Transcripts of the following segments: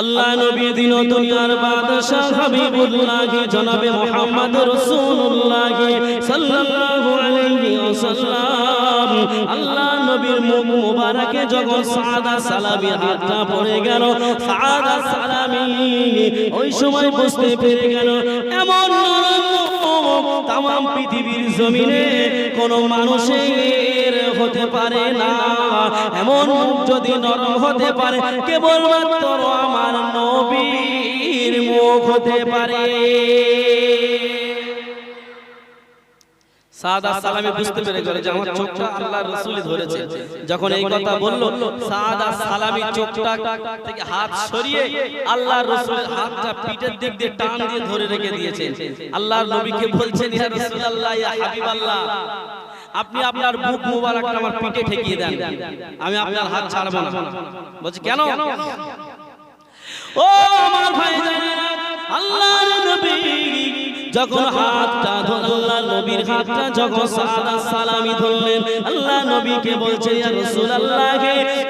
আল্লাহ নবী দিন দুনিয়ার বাদশাহ হাবিবুল্লাহ, জনাবে মুহাম্মদ রাসূলুল্লাহ সাল্লাল্লাহু আলাইহি ওয়াসাল্লাম। আল্লাহ নবীর মুখ মুবারকে যখন সাদা সালামি হাতটা পড়ে গেল, সাদা সালামি ওই সময় বুঝতে পেরে গেল, এমন নরম তাম পৃথিবীর জমিনে কোনো মানুষের হতে পারে না। এমন যদি নরম হতে পারে, কেবলমাত্র আমার নবীর মুখ হতে পারে। সাদা সালামি বুঝতে পেরে গেল যে আমার চোখটা আল্লাহর রাসূলই ধরেছে। যখন এই কথা বলল সাদা সালামি চোখটা থেকে হাত সরিয়ে আল্লাহর রাসূলের হাতটা পিঠের দিক দিয়ে টান দিয়ে ধরে রেখে নবীকে বলছেন ইয়া রাসূলুল্লাহ ইয়া হাবিবাল্লাহ আপনি আপনার বুক মুবারকটা আমার পিঠে ঠেকিয়ে দেন। আমি আপনার হাত ছাড়বো না। বলছে কেন? ও আমার ভাই আল্লাহর নবী। যখন হাতটা ধরল্লা নবীর হাতটা যখন সাদা সালামি ধরলেন আল্লাহ নবীকে বলছে ইয়া রাসূলুল্লাহ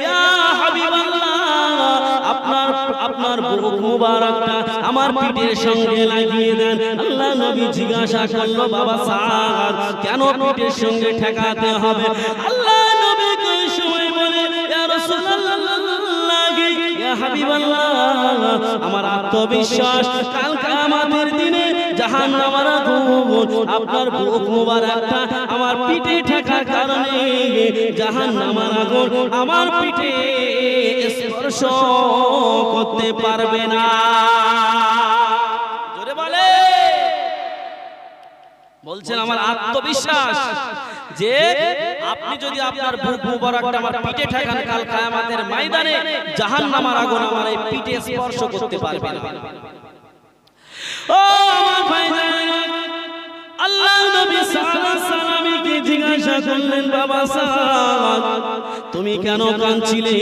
ইয়া হাবিবাল্লাহ আপনার আপনার বুক মুবারকটা আমার পিঠের সঙ্গে লাগিয়ে দেন। আল্লাহ নবী জিজ্ঞাসা করল বাবা সাদ কেন পিঠের সঙ্গে ঠেকাতে হবে? আল্লাহ নবী ওই সময় বলে ইয়া রাসূলুল্লাহ ইয়া হাবিবাল্লাহ আমার আত্মবিশ্বাস কাল কিয়ামতের দিনে জাহান্নামের আগুন আপনার বুক মুবারকটা আমার পিঠে ঠেকার কারণে জাহান্নামের আগুন আমার পিঠে স্পর্শ করতে পারবে না। বলছেন আমার আত্মবিশ্বাস যে আপনি যদি আপনার বুক মুবারকটা আমার পিঠে ঠেকান, কাল কিয়ামতের ময়দানে জাহান্নামের আগুন আমার এই পিঠে স্পর্শ করতে পারবে না। নবী তুমি কেন কাঁদছিলে?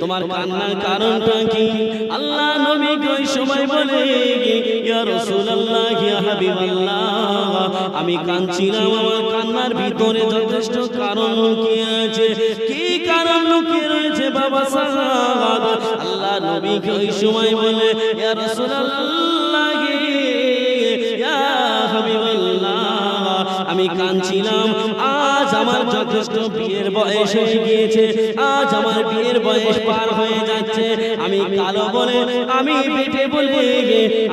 তোমার কান্নার কারণটা কি? আল্লাহ ওই সময় বলে আমি কাঁদছিলাম, আমার কান্নার ভিতরে যথেষ্ট কারণ লুকিয়ে আছে। কি কারণ লুকিয়ে রয়েছে, বাবা সাদ আল্লাহ নবীকে ওই সময় বলে, ইয়া রাসূলুল্লাহ আমি কাঁদছিলাম। আজ আমার যথেষ্ট বিয়ের বয়স হয়ে গিয়েছে। আজ আমার বিয়ের বয়স পার হয়ে যাচ্ছে। আমি কালো বলে আমি পেটে বলে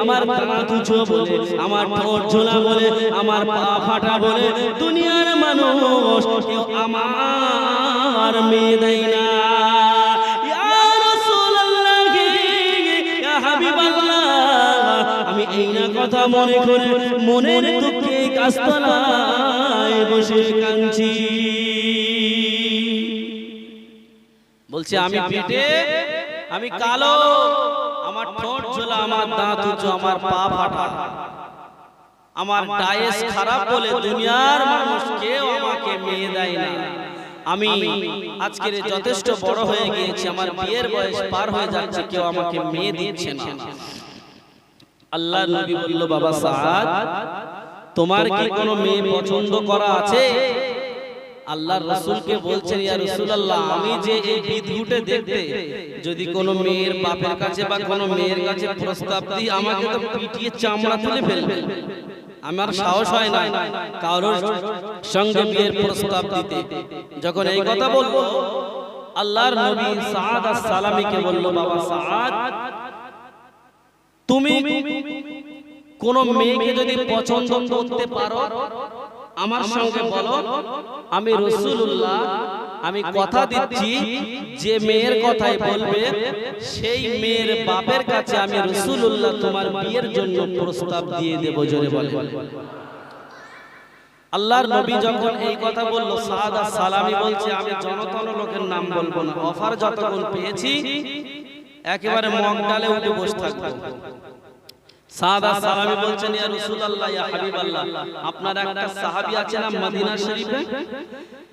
আমার দাঁত উঁচু বলে আমার ঠোঁট ঝোলা বলে আমার পা ফাটা বলে দুনিয়ার মানুষ আমার মেয়ে দেয় না। আমি এই না কথা মনে করে মনের দুঃখে গাছতলায় বসে কাঁদছি। বলছে আমি পেটে আমি কালো আমার ঠোঁট ঝোলা আমার দাঁত উঁচু আমার পা ফাটা। আমার ডায়েস খারাপ বলে দুনিয়ার মানুষ কেউ আমাকে মেয়ে দেয় না। আমি আজকের যথেষ্ট বড় হয়ে গিয়েছি আমার বিয়ের বয়স পার হয়ে যাচ্ছে কেউ আমাকে মেয়ে দিচ্ছে না। আল্লাহ নবী বলল বাবা সাদ তোমার কি কোনো মেয়ে পছন্দ করা আছে? আল্লাহর রাসূলকে বলছেন ইয়া রাসূলুল্লাহ আমি যে এই বিদঘুটে দেখতে যদি কোনো মেয়ের বাপের কাছে বা কোনো মেয়ের কাছে প্রস্তাব দিই আমাকে তো পিটিয়ে চামড়া তুলে ফেলবে। আমার সাহস হয় না কারোর সঙ্গে বিয়ের প্রস্তাব দিতে। যখন এই কথা বলব আল্লাহর নবী সাদ সালামিকে বলল বাবা সাদ তুমি কোন মেয়েকে যদি পছন্দ করতে পারো আমার সঙ্গে বলো আমি রসুল্লাহ আমি কথা দিচ্ছি যে মেয়ের কথাই বলবে সেই মেয়ের বাপের কাছে আমি রসুল্লাহ তোমার বিয়ের জন্য প্রস্তাব দিয়ে দেব জোরে বলে। আল্লাহর নবী যখন এই কথা বলল সাদা সালামি বলছে আমি জনতন লোকের নাম বলব না অফার যতক্ষণ পেয়েছি একেবারে মগ ডালে উঠে বসে থাকব। বলছেন আপনার একটা সাহাবী না মদিনা শরীফে?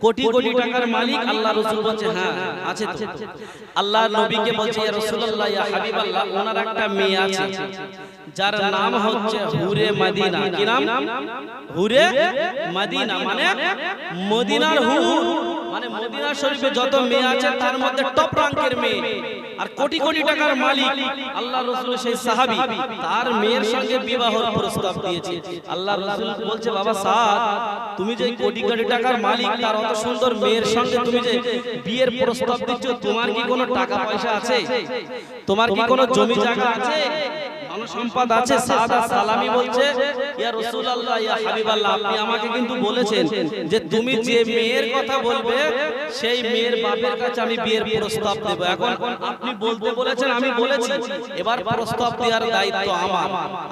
কোটি কোটি টাকার মালিক আল্লাহ রাসূল বলছে হ্যাঁ আছে তো। আল্লাহর নবীকে বলছে ইয়া রাসূলুল্লাহ ইয়া হাবিবাল্লাহ ওনার একটা মেয়ে আছে। যার নাম হচ্ছে হুরে মদিনা। কি নাম? হুরে মদিনা মানে মদিনার হুর। মানে মদিনা শরীফে যত মেয়ে আছে তার মধ্যে টপ র্যাঙ্কের মেয়ে। আর কোটি কোটি টাকার মালিক আল্লাহ রসুল সেই সাহাবী। তার মেয়ের সঙ্গে বিবাহর প্রস্তাব দিয়েছে। আল্লাহ রসুল বলছে বাবা সাদ তুমি যে কোটি কোটি টাকার মালিক তার অত সুন্দর মেয়ের সঙ্গে তুমি যে বিয়ের প্রস্তাব দিচ্ছ, তোমার কি কোনো টাকা পয়সা আছে? তোমার কি কোনো জমি জায়গা আছে? আমাকে কিন্তু যে তুমি যে মেয়ের কথা বলবে, সেই মেয়ের বাপের কাছে আমি বিয়ের এখন আপনি বলেছেন, আমি বলেছি। এবার প্রস্তাব দায়িত্ব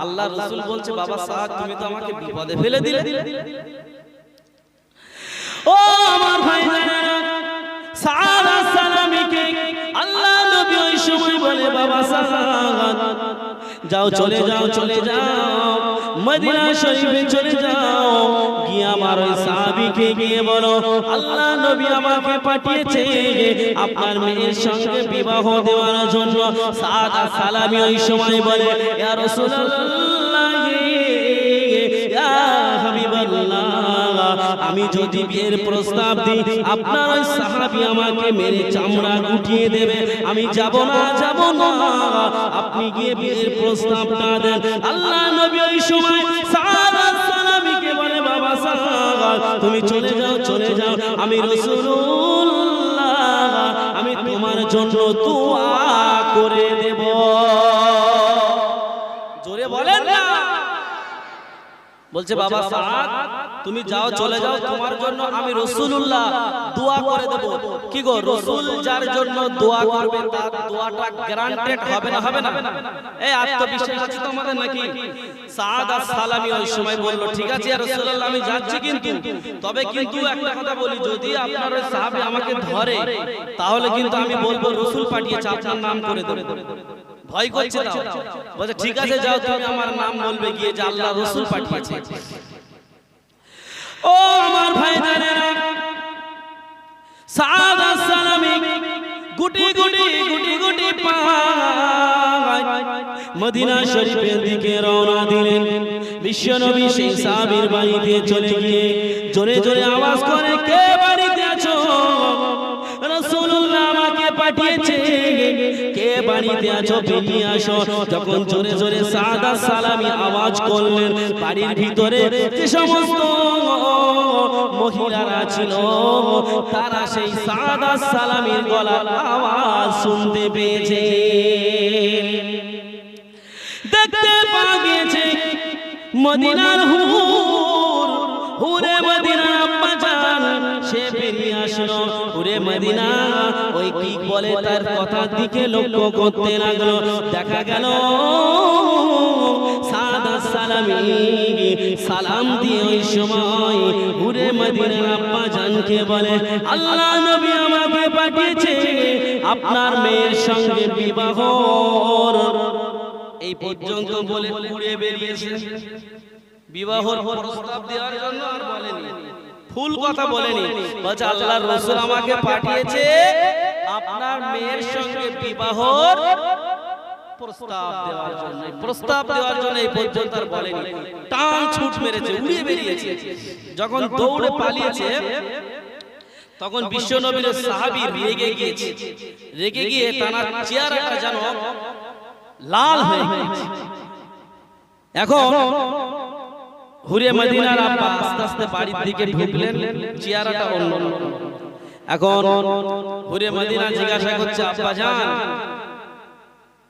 আল্লাহ রাসূল বলছে, বাবা সাদ, তুমি তো আমাকে বিপদে ফেলে দিলে। ও আমার ভাই সাদা সালামিকে আল্লাহ নবী ওই সময় বলে, বাবা সাদ যাও চলে যাও চলে যাও, মদিনা শরীফে চলে যাও। গিয়ে আমার ওই সাহাবীকে গিয়ে বলো, আল্লাহ নবী আমাকে পাঠিয়েছে আপনার মেয়ের সঙ্গে বিবাহ দেওয়ার জন্য। সাদা সালামি ওই সময় বলে, ইয়া রাসূলুল্লাহ আমি যদি বিয়ের প্রস্তাব দিই আপনার ওই সাহাবী আমাকে মেরে চামড়া গুটিয়ে দেবে। আমি যাব না যাব না। আপনি গিয়ে বিয়ের প্রস্তাবটা দেন। আল্লাহ নবী ওই সময় সাহাবা সালামীকে বলে বাবা সাহাবা তুমি চলে যাও চলে যাও আমি রাসূলুল্লাহ আমি তোমার জন্য দোয়া করে দেব। জোরে বলেন না। বলছে বাবা সাদ তুমি যাও, চলে যাও, তোমার জন্য আমি রসুল্লাহ দোয়া করে দেব। কি গো, রসুল যার জন্য দোয়া করবে, তার দোয়াটা গ্যারান্টেড হবে না হবে না? এই আত্মবিশ্বাস আছে তো আমাদের নাকি? সাদ আর সময় ঠিক আছে আমি যাচ্ছি কিন্তু। তবে কিন্তু একটা কথা বলি, যদি আপনার আমাকে ধরে, তাহলে কিন্তু আমি বলব নাম করে ঠিক আছে, যাও, তুমি আমার নাম বলবে গিয়ে যে আল্লাহ রসুল পাঠিয়েছে। ও আমার ভাই মদিনা শরীফের রওনা দিলেন। বিশ্বনবী সেই সাহাবীর চলে জোরে জোরে আওয়াজ করে, কে বাড়িতে আছো? রাসূলুল্লাহ আমাকে পাঠিয়েছে। বাড়িতে বেরিয়ে আসো। যখন জোরে জোরে সাদা সালামি আওয়াজ করলেন, বাড়ির ভিতরে যে সমস্ত মহিলারা ছিল, তারা সেই সাদা সালামির গলার আওয়াজ শুনতে পেয়েছে। দেখতে পাওয়া গিয়েছে, মদিনার হুর, হুরে মদিনা বলে তার দিকে করতে দেখা গেল সালামি দিয়ে ওই সময় হুরে মদিনার আব্বা জানকে বলে, আল্লাহ নবী আমাকে পাঠিয়েছে আপনার মেয়ের সঙ্গে বিবাহ। এই পর্যন্ত বলে উড়ে বেরিয়েছে। বিবাহর প্রস্তাব দেওয়ার জন্য আর বলেনি। ফুল কথা বলেনি। বলছে আল্লাহ রসুল আমাকে পাঠিয়েছে আপনার মেয়ের সঙ্গে বিবাহর প্রস্তাব দেওয়ার জন্য। প্রস্তাব দেওয়ার জন্য এই পর্যন্ত আর বলেনি। টান ছুট মেরেছে উড়িয়ে বেরিয়েছে। যখন দৌড়ে পালিয়েছে তখন বিশ্ব নবীর সাহাবী রেগে গিয়েছে। রেগে গিয়ে তার চেহারাটা যেন লাল হয়ে গেছে এখন হুরে মদিনার আব্বা আস্তে আস্তে বাড়ির দিকে ঢুকলেন চেহারাটা অন্য এখন হুরে মদিনা জিজ্ঞাসা করছে আব্বা জান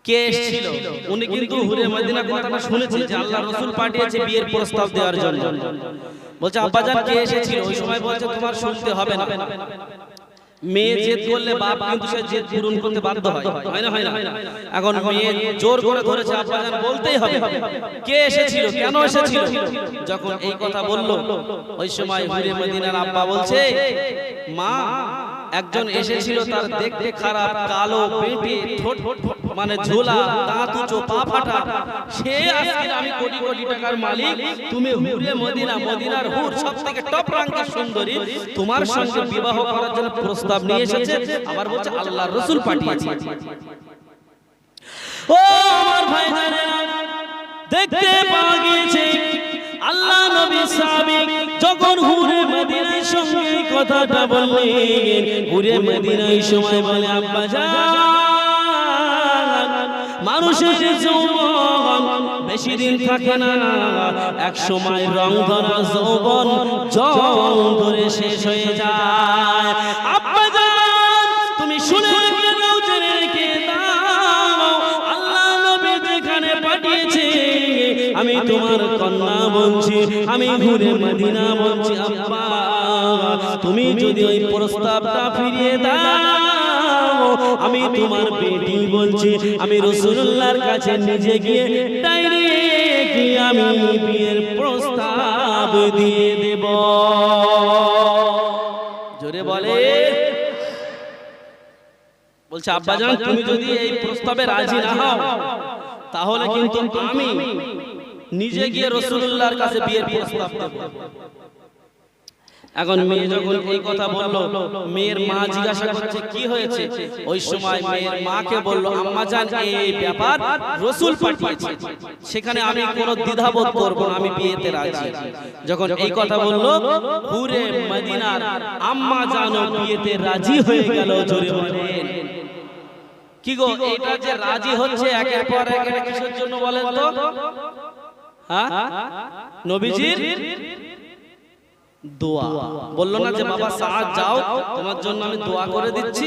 কে এসেছিল? উনি কিন্তু হুরে মদিনা কথাটা শুনেছে যে আল্লাহ রসুল পাঠিয়েছে বিয়ের প্রস্তাব দেওয়ার জন্য। বলছে আব্বা জান কে এসেছিল? ওই সময় বলছে তোমার শুনতে হবে না। মেয়ে জেদ করলে বাপ কিন্তু সে জেদ পূরণ করতে বাধ্য হয়। হয়। না হয় না এখন মেয়ে জোর করে ধরেছে আব্বাজান বলতেই হবে। কে এসেছিল কেন এসেছিল? যখন এই কথা বলল ওই সময় হুরে মদিনার আব্বা বলছে মা একজন এসেছিল তার দেখতে খারাপ কালো পেটে ঠোঁট মানে ঝোলা দাঁত উঁচু পা ফাটা। সে আজকে আমি কোটি কোটি টাকার মালিক। তুমি হুরে মদিনা মদিনার হুর সব থেকে টপ রাঙ্কের সুন্দরী। তোমার সঙ্গে বিবাহ করার জন্য প্রস্তাব নিয়ে এসেছে। আবার বলছে আল্লাহর রসুল পাঠিয়েছে। ও আমার ভাই দেখতে পাওয়া গিয়েছে। আল্লাহ নবী সাহাবী যখন হুরে মদিনার সঙ্গে কথাটা বললেন, হুরে মদিনার সময় বলে, আব্বা জান মানুষের যৌবন বেশি দিন থাকে না। এক সময় রং ধরা যৌবন জং ধরে শেষ হয়ে যায়। আমি ঘুরে মদিনা বলছি, আব্বা, তুমি যদি ওই প্রস্তাবটা ফিরিয়ে দাও, আমি তোমার বেটি বলছি, আমি রসুল্লাহর কাছে নিজে গিয়ে আমি বিয়ের প্রস্তাব দিয়ে দেব। জোরে বলে। বলছে, আব্বাজান, তুমি যদি এই প্রস্তাবে রাজি না হও, তাহলে কিন্তু আমি নিজে গিয়ে রসুল্লাহর কাছে বিয়ের প্রস্তাব দেব। এখন মেয়ে যখন এই কথা বলল মেয়ের মা জিজ্ঞাসা করছে কি হয়েছে? ওই সময় মেয়ের মাকে বলল আম্মা জান এই ব্যাপার রসুল পাঠিয়েছে। সেখানে আমি কোনো দ্বিধাবোধ করব না আমি বিয়েতে রাজি। যখন এই কথা বলল পুরে মদিনার আম্মা জানো বিয়েতে রাজি হয়ে গেল জোরে বলেন। কি গো এটা যে রাজি হচ্ছে একের পর এক কিসের জন্য বলেন তো নবীজির দোয়া। বলল না যে বাবা সাহায্য যাও তোমার জন্য আমি দোয়া করে দিচ্ছি।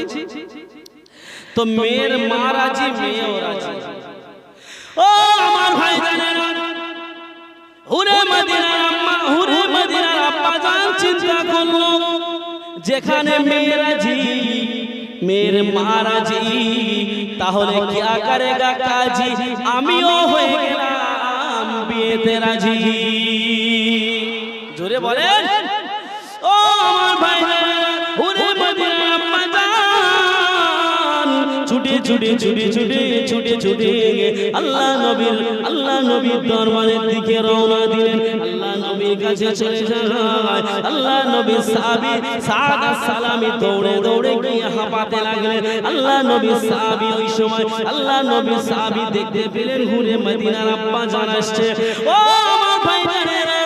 তো মেয়ের মা রাজি মেয়েও রাজি। ও আমার ভাই হুরে মদিনার আম্মা হুরে মদিনার আব্বা জান চিন্তা করল যেখানে মেয়ে রাজি মেয়ের মা রাজি তাহলে কি করেগা কাজী? আমিও হয়ে গেলাম। বিয়েতে রাজি। জোরে বলেন। ছুটে ছুটে ছুটে ছুটে ছুটে আল্লাহ নবীর আল্লাহ নবীর দরবারের দিকে রওনা দিলেন। আল্লাহ নবীর কাছে চলে যায় আল্লাহ নবীর সাহাবী সাদা সালামি দৌড়ে দৌড়ে গিয়ে হাঁপাতে লাগলেন। আল্লাহ নবীর সাহাবী ওই সময়, আল্লাহ নবীর সাহাবী দেখতে পেলেন ঘুরে মদিনার আব্বা জান আসছে। ও আমার ভাই জানেরা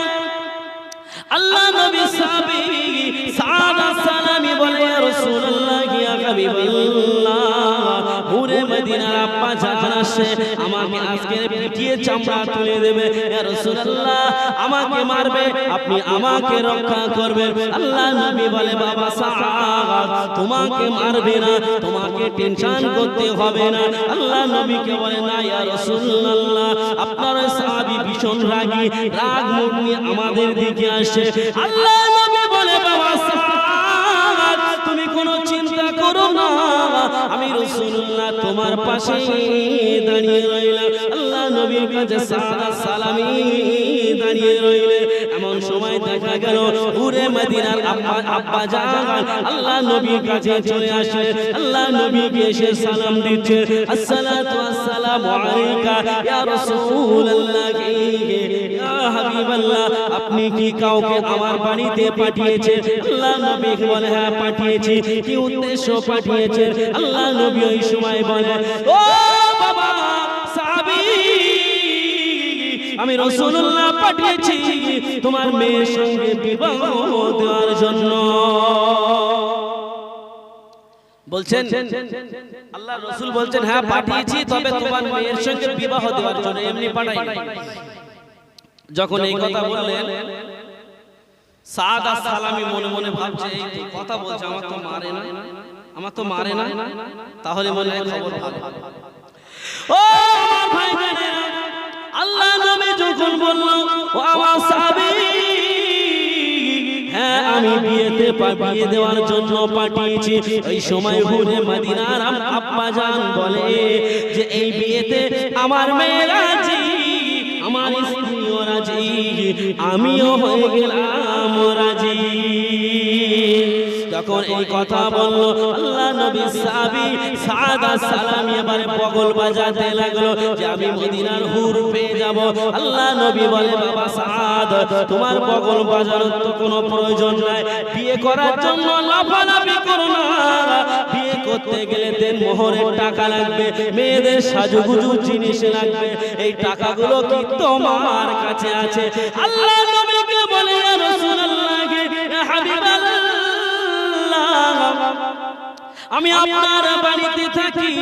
আল্লাহ নবী সাহাবী সাদা সালামি বলে রাসূলুল্লাহ ইয়া হাবিবাল্লাহ মদিনার আব্বা আসে, আমাকে পিটিয়ে চামড়া তুলে দেবে। রাসূলুল্লাহ, আমাকে মারবে, আপনি আমাকে রক্ষা আল্লাহ নবী বলে, বাবা তোমাকে মারবে না, তোমাকে টেনশন করতে হবে না। আল্লাহ নবীকে বলে, না, ইয়া রাসূলুল্লাহ, আপনার ভীষণ রাগী আমাদের দিকে আসে। আল্লাহ নবী বলে, বাবা তুমি কোনো চিন্তা করো না, আমি রাসূলুল্লাহ তোমার পাশে দাঁড়িয়ে রইলাম। নবীর কাছে সালামি দাঁড়িয়ে রইলে। এমন সময় দেখা গেল পুরে মদিনার আব্বা আব্বা জান আল্লাহ নবীর কাছে চলে আসে। আল্লাহ নবীকে এসে সালাম দিচ্ছে। আসসালাতু আসসালামু আলাইকা, ইয়া রাসূলুল্লাহ আপনি কি কাউকে আমার বাড়িতে পাঠিয়েছেন? আল্লাহ নবী বলে হ্যাঁ পাঠিয়েছি। কি উদ্দেশ্য পাঠিয়েছেন? আল্লাহ নবী ওই সময় বলে, ও আমি রসুল্লাহ পাঠিয়েছি তোমার মেয়ের সঙ্গে বিবাহ দেওয়ার জন্য। বলছেন আল্লাহ রসুল বলছেন হ্যাঁ পাঠিয়েছি তবে তোমার মেয়ের সঙ্গে বিবাহ দেওয়ার জন্য এমনি পাঠাই। যখন এই কথা বললেন সাদা সালামি মনে মনে ভাবছে এই কথা বলছে আমার তো মারে না। আমার তো মারে না। তাহলে মনে হয় খবর ভালো। ও ভাই আল্লাহ নবী যখন বলল, ও আমার সাহাবী হ্যাঁ আমি বিয়েতে দেওয়ার জন্য পাঠিয়েছি। এই সময় ঘুরে মদিনার আব্বা জান বলে যে, এই বিয়েতে আমার মেয়ে আছে আমার আমিও হয়ে গেলাম। যখন এই কথা বলল, আল্লাহ নবী সাহাবী সাদা সালামি এবারে পগল বাজাতে লাগল যে আমি মদিনার হুর পেয়ে যাব। আল্লাহ নবী বলে, বাবা সাদ, তোমার পগল বাজানোর তো কোনো প্রয়োজন নাই। বিয়ে করার জন্য লাফালাফি করো না। বিয়ে করতে গেলে দেন মোহরের টাকা লাগবে, মেয়েদের সাজুগুজু জিনিস লাগবে। এই টাকাগুলো কি তোমার কাছে আছে? আল্লাহ আমি আপনার বাড়িতে থাকি,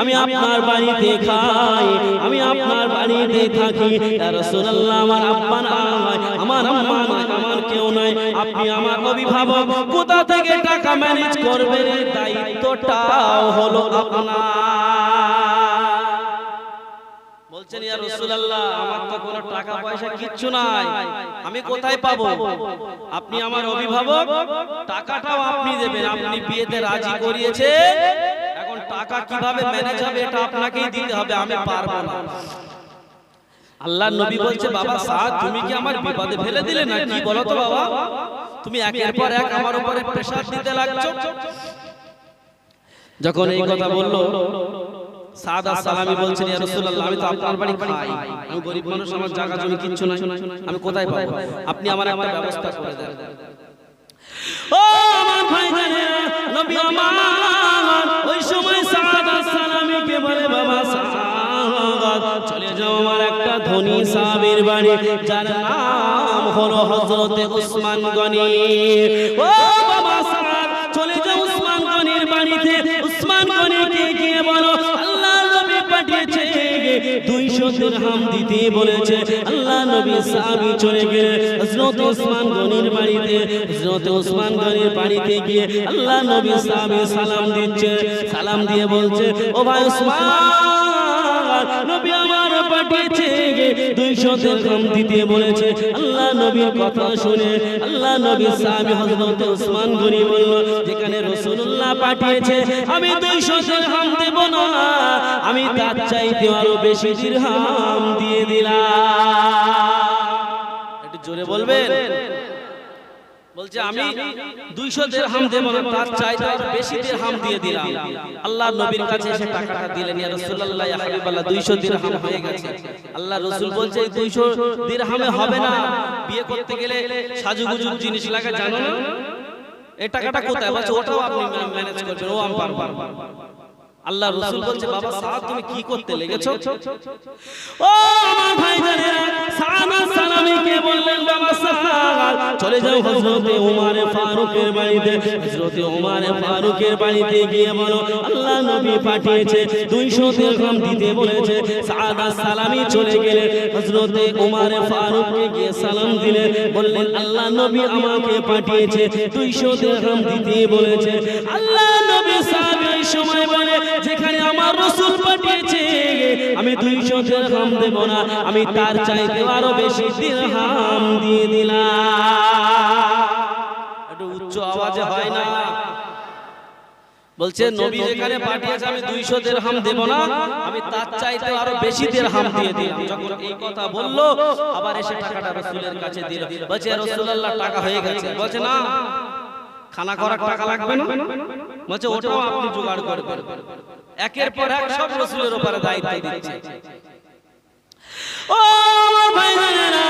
আমি আপনার বাড়িতে খাই, আমি আপনার বাড়িতে থাকি। রাসূলুল্লাহ, আমার আব্বা নাই, আমার আম্মা নাই, আমার কেউ নাই। আপনি আমার অভিভাবক, কোথা থেকে টাকা ম্যানেজ করবেন? দায়িত্বটাও হলো আপনার। বলছেন ইয়া রাসূলুল্লাহ আমার তো কোনো টাকা পয়সা কিচ্ছু নাই। আমি কোথায় পাবো? আপনি আমার অভিভাবক টাকাটাও আপনি দেবেন। আপনি বিয়েতে রাজি করিয়েছে। এখন টাকা কীভাবে ম্যানেজ হবে এটা আপনাকেই দিতে হবে আমি পারব না। আল্লাহ নবী বলছে বাবা সাদ তুমি কি আমার বিপদে ফেলে দিলে না কি বলো তো বাবা। তুমি একের পর এক আমার উপরে প্রেসার দিতে লাগছো যখন এই কথা বলল সাদা সালামি বলছেন, ইয়া রাসূলুল্লাহ, আমি তো আপনার বাড়ি খাই। আমি গরিব মানুষ, আমার জায়গা জমি কিচ্ছু নাই। আমি কোথায় পাবো? আপনি আমার একটা ব্যবস্থা করে দেন। ও আমার ভাই নবী আমার, ওই সময় সাদা সালামিকে বলে, বাবা চলে যাও আমার একটা ধনী সাহাবীর বাড়ি। যার নাম হলো হযরতে উসমান গনি। ও বাবা সাদ, চলে যাও উসমান গনির বাড়িতে। উসমান গনিকে গিয়ে বলো পাঠিয়েছে। দুইশো দিরহাম দিতে বলেছে। আল্লাহ নবী সাহাবি চলে গেলে হযরত ওসমান গনির বাড়িতে, হযরত ওসমান গনির বাড়িতে গিয়ে আল্লাহ নবী সাহাবি সালাম দিচ্ছে। সালাম দিয়ে বলছে, ও ভাই ওসমান পাঠিয়েছে দুইশো দিরহাম দিতে বলেছে। আল্লাহ নবীর কথা শুনে আল্লাহ নবী সাহাবী হযরত ওসমান গনি বলল, যেখানে রাসূলুল্লাহ পাঠিয়েছে, আমি দুইশো দিরহাম দেব না। আমি তার চাইতে আরও বেশি দিরহাম দিয়ে দিলাম। একটু জোরে বলবেন? বলছে আমি 200 দিরহাম দেব না তার আরও বেশি দিরহাম দিয়ে দিলাম। আল্লাহ নবীর কাছে এসে টাকাটা দিলেন ইয়া রাসূলুল্লাহ ইয়া হাবিবাল্লাহ 200 দিরহাম হয়ে গেছে। আল্লাহ রাসূল বলছে এই 200 দিরহামে হবে না। বিয়ে করতে গেলে সাজুগুজু জিনিস লাগে জানো না? এই টাকাটা কোথায়? বলছে ওটাও আপনি ম্যানেজ করবেন ও আমি পারব আল্লাহ রসুল বলছে বাবা সাদ তুমি কি করতে লেগেছো? ও আমার ভাই জানেরা সানা সালামিকে বললেন বাবা সাদ চলে যাও হযরতে ওমর ফারুকের বাড়িতে। হযরতে ওমর ফারুকের বাড়িতে গিয়ে বলো আল্লাহ নবী পাঠিয়েছে 200 দিরহাম দিতে বলেছে। সাদা সালামি চলে গেলে হযরতে ওমর ফারুককে গিয়ে সালাম দিলে বললেন আল্লাহ নবী আমাকে পাঠিয়েছে 200 দিরহাম দিতে বলেছে। আল্লাহ নবী সময় বলে যেখানে আমার রসুল পাঠিয়েছে আমি দুইশো দিরহাম দেব না আমি তার চাইতে আরও বেশি দিরহাম দিয়ে দিলাম। একটু উচ্চ আওয়াজে হয় না? বলছে নবী যেখানে পাঠিয়েছে আমি দুইশো দিরহাম দেব না আমি তার চাইতে আরও বেশি দিরহাম দিয়ে দিলাম। যখন এই কথা বলল আবার এসে টাকাটা রসুলের কাছে দিল। বলছে রসুল্লাহ টাকা হয়ে গেছে। বলছে না খানা করার টাকা লাগবে না? বলছে ওটাও আপনি জোগাড় করবেন একের পর এক সব রসুলের উপরে দায়িত্ব দিচ্ছে। ও আমার ভাইরা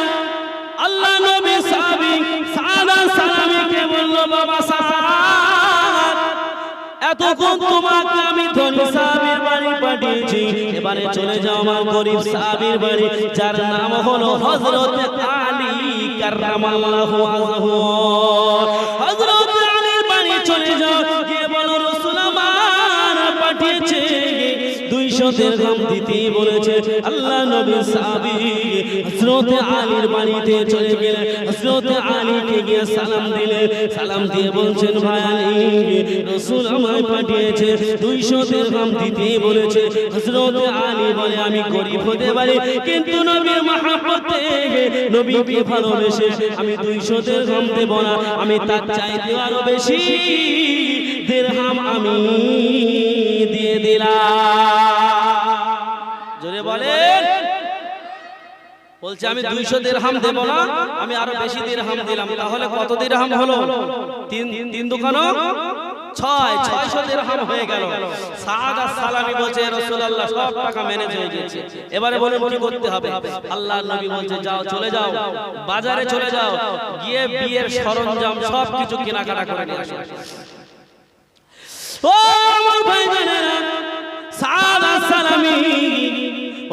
আল্লাহ নবী সাহাবী সাদা সালামীকে বলল বাবা সাদ এতক্ষণ তোমাকে আমি ধনী সাহাবীর বাড়ি পাঠিয়েছি। এবারে চলে যাও আমার গরিব সাহাবীর বাড়ি যার নাম হলো হযরত আলী কাররামাল্লাহু ওয়াজহু হযরত দুইশো দিরহাম দিতে বলেছে। আল্লাহ নবী সাহাবী হযরত আলীর বাড়িতে চলে গেলে হযরত আলীকে গিয়ে সালাম দিলে সালাম দিয়ে বলছেন ভাই আলী রাসূল আমায় পাঠিয়েছে। দুইশো দিরহাম দিতে বলেছে। হযরত আলী বলে আমি গরিব হতে পারি কিন্তু নবীর মহব্বতে নবীকে ভালোবেসে আমি দুইশো দিরহাম দেব না। আমি তার চাইতে আরও বেশি দিরহাম আমি। দিয়ে দিলাম। জোরে বলেন। বলছে আমি দুইশো দিরহাম দেব না আমি আরও বেশি দিরহাম দিলাম। তাহলে কত দিরহাম হলো? তিন তিন দোকানো ছয় ছয়শো দিরহাম হয়ে গেল। সাদা সালামি বলছে সব টাকা ম্যানেজ হয়ে গেছে এবারে বলুন কি করতে হবে? আল্লাহ নবী বলছে যাও চলে যাও। বাজারে চলে যাও। গিয়ে বিয়ের সরঞ্জাম সব কিছু কেনাকাটা করে নিয়ে আসো।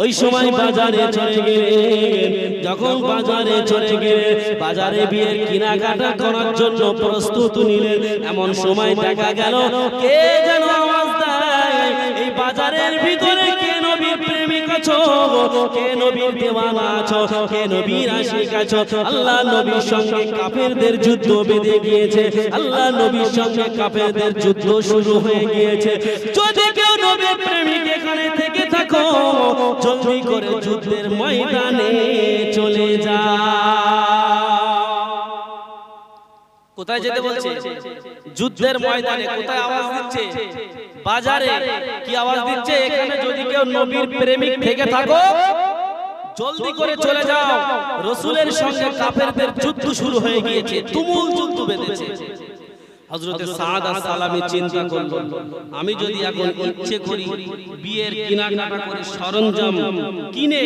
ওই সময় বাজারে চলে গেলে, যখন বাজারে চলে গেলে, বাজারে বিয়ের কেনাকাটা করার জন্য প্রস্তুত নিলেন। এমন সময় দেখা গেল, কে যেন আওয়াজ দেয়, এই বাজারের ভিতরে কে যুদ্ধ বেঁধে গিয়েছে। আল্লাহ নবীর সঙ্গে কাফেরদের যুদ্ধ শুরু হয়ে গিয়েছে। যুদ্ধের ময়দানে চলে যা কোথায় যেতে বলছে? যুদ্ধের ময়দানে কোথায় আওয়াজ দিচ্ছে? বাজারে কি আওয়াজ দিচ্ছে? এখানে যদি কেউ নবীর প্রেমিক থেকে থাকো জলদি করে চলে যাও। রসুলের সঙ্গে কাফেরদের যুদ্ধ শুরু হয়ে গিয়েছে তুমুল যুদ্ধ বেঁধেছে। হজরতে সাদ সালামি চিন্তা করল আমি যদি এখন ইচ্ছে করি বিয়ের কেনাকাটা করে সরঞ্জাম কিনে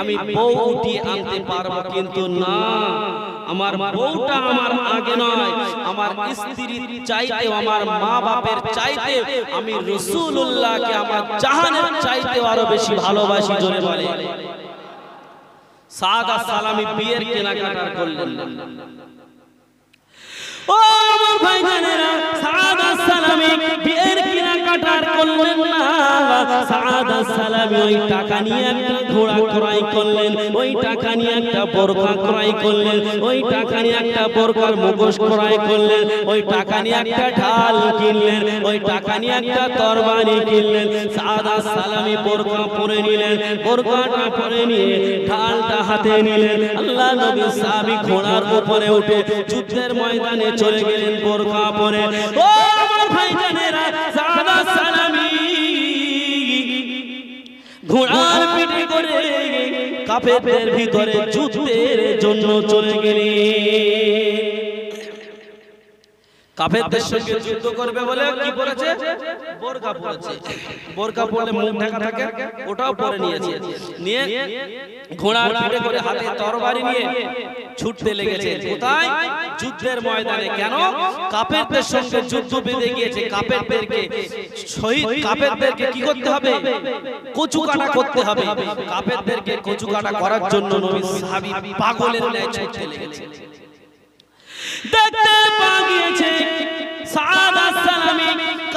আমি বউ উঠিয়ে আনতে পারব কিন্তু না। আমার বউটা আমার আগে নয় আমার স্ত্রীর চাইতে আমার মা বাপের চাইতে আমি রসুল্লাহকে আমার জাহানের চাইতে আরও বেশি ভালোবাসি জোরে বলে। সাদা সালামি বিয়ের কেনাকাটা করলেন। ও আমার ভাইজানেরা সাদা সালামি বিয়ের কেনাকাটার করলেন না। ওই টাকা নিয়ে একটা ঘোড়া ক্রয় করলেন, ওই টাকা নিয়ে একটা ক্রয় করলেন, ওই টাকা নিয়ে একটা মুখোশ ক্রয় করলেন, ওই টাকা নিয়ে একটা ঢাল কিনলেন, ওই টাকা নিয়ে একটা কিনলেন। সাদা সালামি পরে নিলেন বোরকাটা পরে নিয়ে ঢালটা হাতে নিলেন। আল্লাহ নবী ঘোড়ার উপরে উঠে যুদ্ধের ময়দানে চলে গেলেন বোরকা পরে। ও আমার কাফেরদের ভিতরে যুদ্ধের জন্য চলে গেলেন কাফেরদের সঙ্গে যুদ্ধ করবে বলে কি পড়েছে বোরকা পড়েছে বোরকা পড়লে মুখ ঢাকা থাকে ওটাও পরে নিয়েছে। নিয়ে করে হাতে তরবারি নিয়ে ছুটতে লেগেছে। কোথায়? যুদ্ধের ময়দানে কেন? কাফেরদের সঙ্গে যুদ্ধ বেঁধে গিয়েছে। কাফেরদেরকে শহীদ? কাফেরদেরকে কি করতে হবে? কচু কাটা করতে হবে। কাফেরদেরকে কচু কাটা করার জন্য নবী সাহাবী পাগলের ন্যায় ছুটতে লেগেছে। দেখতে সালামি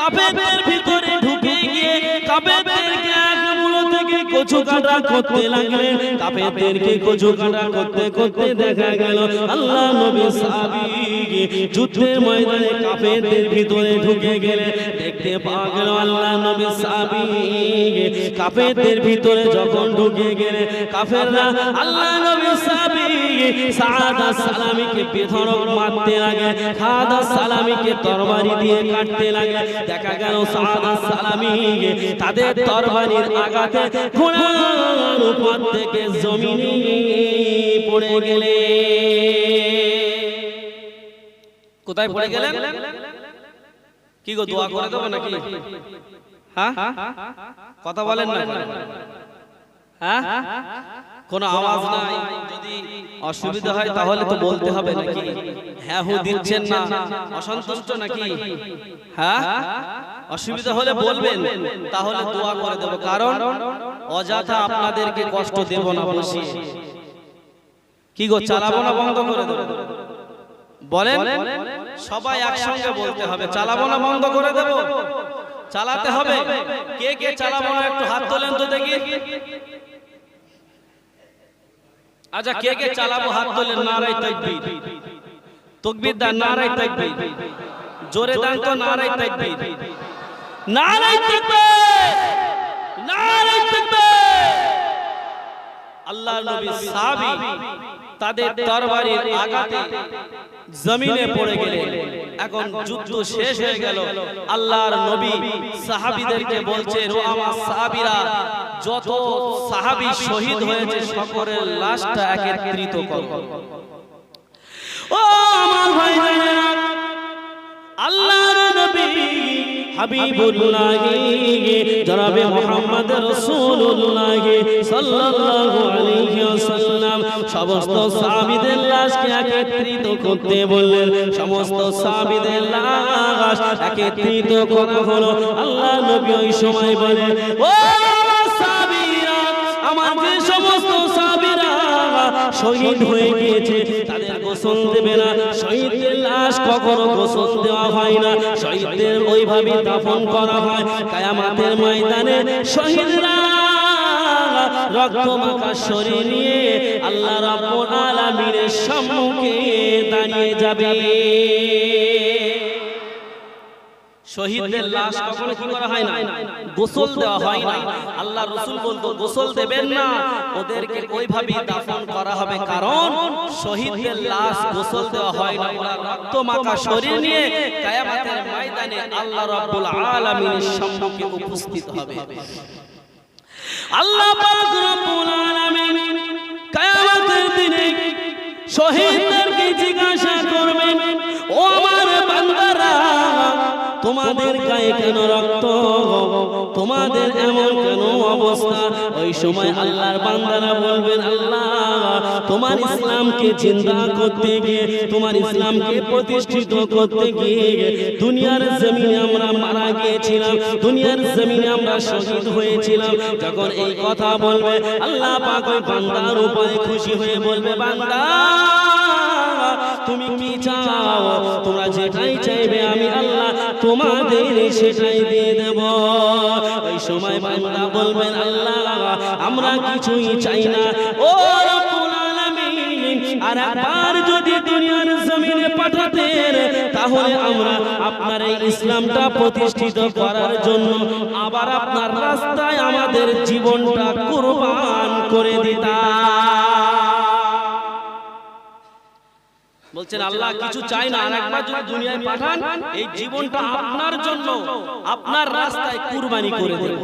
কাফেরদের ভিতরে ঢুকে গিয়ে কাফেরদেরকে এক মূল থেকে কচু কাটা করতে লাগলেন। কাফেরদেরকে কচু কাটা করতে করতে দেখা গেল, আল্লাহ নবী সাহাবী যুদ্ধের ময়দানে কাফেরদের ভিতরে ঢুকে গেলে দেখতে পাওয়া গেল আল্লাহ নবী সাহাবী কাফেরদের ভিতরে যখন ঢুকে গেলে কাফেররা আল্লাহ নবী সাহাবী সাদা সালামিকে বেধড়ক মারতে লাগে সাদা সালামিকে তরবারি দিয়ে কাটতে লাগে। দেখা গেল সাদা সালামি তাদের তরবারির আঘাতে ঘোড়ার উপর থেকে জমিনে পড়ে গেলে। কোথায় পড়ে গেলেন? কি গো দোয়া করে দেবো নাকি? হ্যাঁ? কথা বলেন না। হ্যাঁ? কোনো আওয়াজ নাই। যদি অসুবিধা হয় তাহলে তো বলতে হবে নাকি? হ্যাঁ হু দিচ্ছেন না। অসন্তুষ্ট নাকি? হ্যাঁ? অসুবিধা হলে বলবেন। তাহলে দোয়া করে দেব। কারণ অযথা আপনাদেরকে কষ্ট দেব না বসিয়ে কি গো চালাবো না বন্ধ করে দেব? বলেন। সবাই একসঙ্গে বলতে হবে। চালাবো না বন্ধ করে দেব। চালাতে হবে। কে কে চালাবো না একটু হাত তোলেন তো দেখি। আচ্ছা কে কে চালাবো হাত তোলে নারাই তাকবীর। তকবীর। দা নারাই তাকবীর জোরে দান তো নারাই তাকবীর। নারাই তাকবীর। নারাই তাকবীর। আল্লাহর নবী সাহাবী। তাদের তরবারির আঘাতে জমিনে পড়ে গেলেন এখন যুদ্ধ শেষ হয়ে গেল। আল্লাহর নবী সাহাবীদেরকে বলছে, ও আমার সাহাবীরা, যত সাহাবী শহীদ হয়েছে, সকলের লাশটা একত্রিত করো। ও আমার ভাই আল্লাহর নবী হাবিবুল্লাহ, জনাবে মুহাম্মদ রাসূলুল্লাহ সাল্লাল্লাহু আলাইহি ওয়াসাল্লাম। সমস্ত সাহাবীদের লাশকে একত্রিত করতে বললেন? সমস্ত সাহাবীদের লাশ একত্রিত করা হলো। আল্লাহ নবী ওই সময় বলেন, ও সাহাবীরা, আমার সমস্ত সাহাবীরা শহীদ হয়ে গিয়েছে গোসল দেবে না শহীদের লাশ কখনো গোসল দেওয়া হয় না, শহীদদের ওইভাবে দাফন করা হয়। কায়ামাতের ময়দানে শহীদরা রক্ত মাখা শরীর নিয়ে আল্লাহ রাব্বুল আলামিনের সম্মুখে দাঁড়িয়ে যাবে। শহীদদের লাশ কখনো কি করা হয় না। গোসল দেওয়া হয় না। আল্লাহ রসুল বলতো গোসল দেবেন না। ওদেরকে ওইভাবে দাফন করা হবে। কারণ শহীদদের লাশ গোসল দেওয়া হয় না। ওরা রক্ত মাখা শরীর নিয়ে কায়ামাতের ময়দানে আল্লাহ রাব্বুল আলামিনের সম্মুখে উপস্থিত হবে। আল্লাহ পাক রব্বুল আলামিন কিয়ামতের দিনে শহীদদেরকে জিজ্ঞাসা করবেন ও আমার বান্দারা তোমাদের গায়ে কেন রক্ত? তোমাদের এমন কেন অবস্থা? ওই সময় আল্লাহর বান্দারা বলবেন, আল্লাহ, তোমার ইসলামকে চিন্তা করতে গিয়ে, তোমার ইসলামকে প্রতিষ্ঠিত করতে গিয়ে দুনিয়ার জমিনে আমরা মারা গিয়েছিলাম, দুনিয়ার জমিনে আমরা শহীদ হয়েছিলাম। যখন এই কথা বলবে, আল্লাহ পাক ওই বান্দার উপরে খুশি হয়ে বলবে, বান্দা তুমি কি চাও? তোমরা যেটাই চাইবে আমি আল্লাহ তোমাদের সেটাই দিয়ে দেব। ওই সময় বান্দা বলবেন আল্লাহ আমরা কিছুই চাই না। ও আর একবার যদি দুনিয়ার জমিনে পাঠাতেন তাহলে আমরা আপনার এই ইসলামটা প্রতিষ্ঠিত করার জন্য আবার আপনার রাস্তায় আমাদের জীবনটা কুরবান করে দিতাম। বলছেন আল্লাহ কিছু চাই না আর একবার যদি দুনিয়ায় পাঠান এই জীবনটা আপনার জন্য আপনার রাস্তায় কুরবানি করে দেব।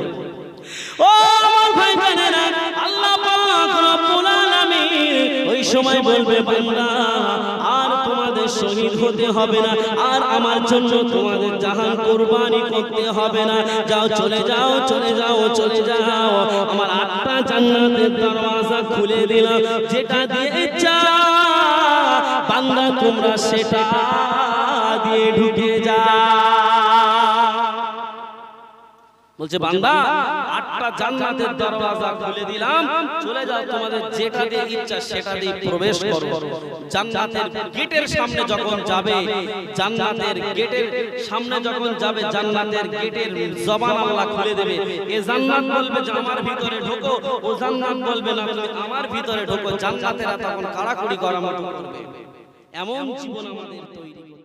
ও আমার ভাই বোনেরা আল্লাহ পাক রব্বুল আলামিন ওই সময় বলবে বান্দা আর তোমাদের শহীদ হতে হবে না আর আমার জন্য তোমাদের জাহান কুরবানি করতে হবে না। যাও চলে যাও চলে যাও চলে যাও। আমার আটটা জান্নাতের দরওয়াজা খুলে দিলাম যেটা দিয়ে বান্দা তোমরা সেটা দিয়ে ঢুকে যাও বলছে বান্দা আটটা জান্নাতের দরওয়াজা খুলে দিলাম। চলে যাও তোমাদের দিয়ে ইচ্ছা সেটা দিয়ে প্রবেশ করো। জান্নাতের গেটের সামনে যখন যাবে জান্নাতের গেটের সামনে যখন যাবে জান্নাতের গেটের জবান আল্লাহ খুলে দেবে। এ জান্নাত বলবে যে আমার ভিতরে ঢোকো। ও জান্নাত বলবে না তুমি আমার ভিতরে ঢোকো। জান্নাতেরা তখন কাড়াকুড়ি করা মতো করবে। এমন জীবন আমাদের তৈরি করতে হবে।